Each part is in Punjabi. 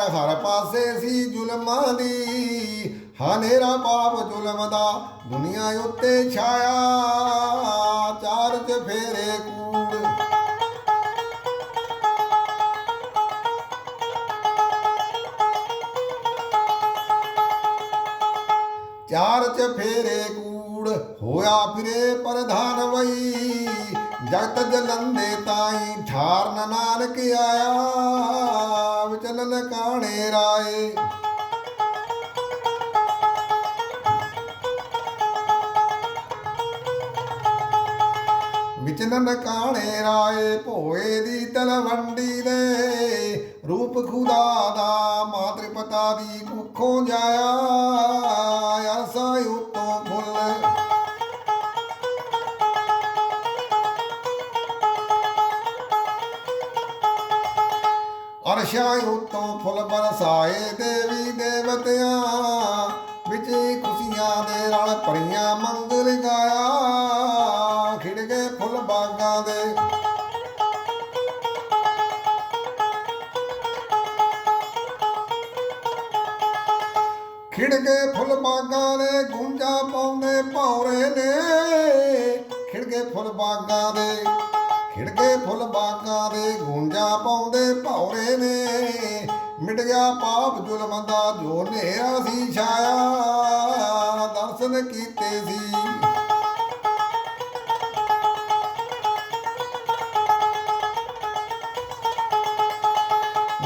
ਹਰ ਪਾਸੇ ਸੀ ਜ਼ੁਲਮਾਂ ਦੀ। ਹਨੇਰਾ ਪਾਪ ਜ਼ੁਲਮ ਦਾ, ਦੁਨੀਆ ਉੱਤੇ ਛਾਇਆ। ਚਾਰ ਚਫੇਰੇ ਕੂੜ। ਚਾਰ ਚ ਫੇਰੇ ਕੂੜ, ਹੋਇਆ ਫਿਰੇ ਪ੍ਰਧਾਨ ਵਈ। ਜਗਤ ਜਲੰਦੇ ਤਾਈ ਠਾਰਨ ਨਾਨਕ ਆਇਆ, ਵਿਚਲਨ ਕਾਣੇ ਰਾਏ। ਵਿਚਲਨ ਕਾਣੇ ਰਾਏ ਭੋਏ ਦੀ ਤਲਵੰਡੀ ਦੇ, ਰੂਪ ਖੁਦਾ ਦਾ ਮਾਤਰ ਦੀ ਕੁੱਖੋਂ ਜਾਇਆ ਆਸਾ ਉਤੋਂ ਫੁੱਲ ਅਰਸ਼ਾਂ ਉਤੋਂ ਫੁੱਲ ਬਰਸਾਏ ਦੇਵੀ ਦੇਵਤਿਆਂ ਵਿੱਚ ਖੁਸ਼ੀਆਂ ਦੇ ਰਲ ਭਰੀਆਂ ਮੰਗਲ ਗਾਇਆ। ਖਿੜ ਗਏ ਫੁੱਲ ਬਾਗਾਂ ਦੇ। ਖਿੜ ਗਏ ਫੁੱਲ ਬਾਗਾਂ ਦੇ, ਗੁੰਜਾ ਪਾਉਂਦੇ ਭੌਰੇ ਨੇ। ਖਿੜ ਗਏ ਫੁੱਲ ਬਾਗਾਂ ਦੇ। ਗਏ ਫੁੱਲ ਦੇ ਗੁੰਜਾ ਪਾਉਂਦੇ ਭੌਰੇ ਨੇ। ਮਿਟ ਗਿਆ ਪਾਪ ਜ਼ੁਲਮ ਦਾ ਜੋ ਨੇਰਾ ਸੀ ਛਾਇਆ। ਦਰਸ਼ਨ ਕੀਤੇ ਸੀ।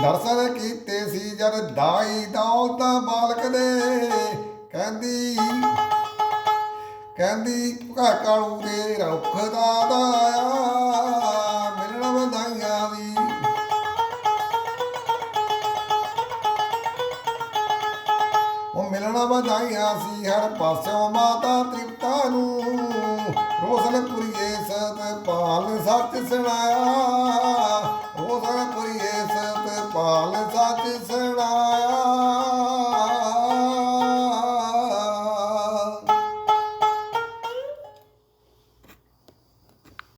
ਦਰਸ਼ਨ ਕੀਤੇ ਸੀ ਜਦ ਦਾਈ ਦੌਲਤ ਬਾਲਕ ਦੇ। ਕਹਿੰਦੀ ਕਹਿੰਦੀ ਭਾ ਕਾਲੂ ਦੇ ਰੁੱਖ ਦਾ ਦਾਇਆ। ਵਧਾਈਆਂ ਸੀ ਹਰ ਪਾਸਿਓਂ ਮਾਤਾ ਤ੍ਰਿਪਤਾ ਨੂੰ। ਰੋਸ਼ਨਪੁਰੀਏ ਸਤ ਪਾਲ ਸੱਚ ਸੁਣਾਇਆ। ਰੋਸ਼ਨਪੁਰੀਏ ਸਤ ਪਾਲ ਸੱਚ ਸੁਣਾਇਆ।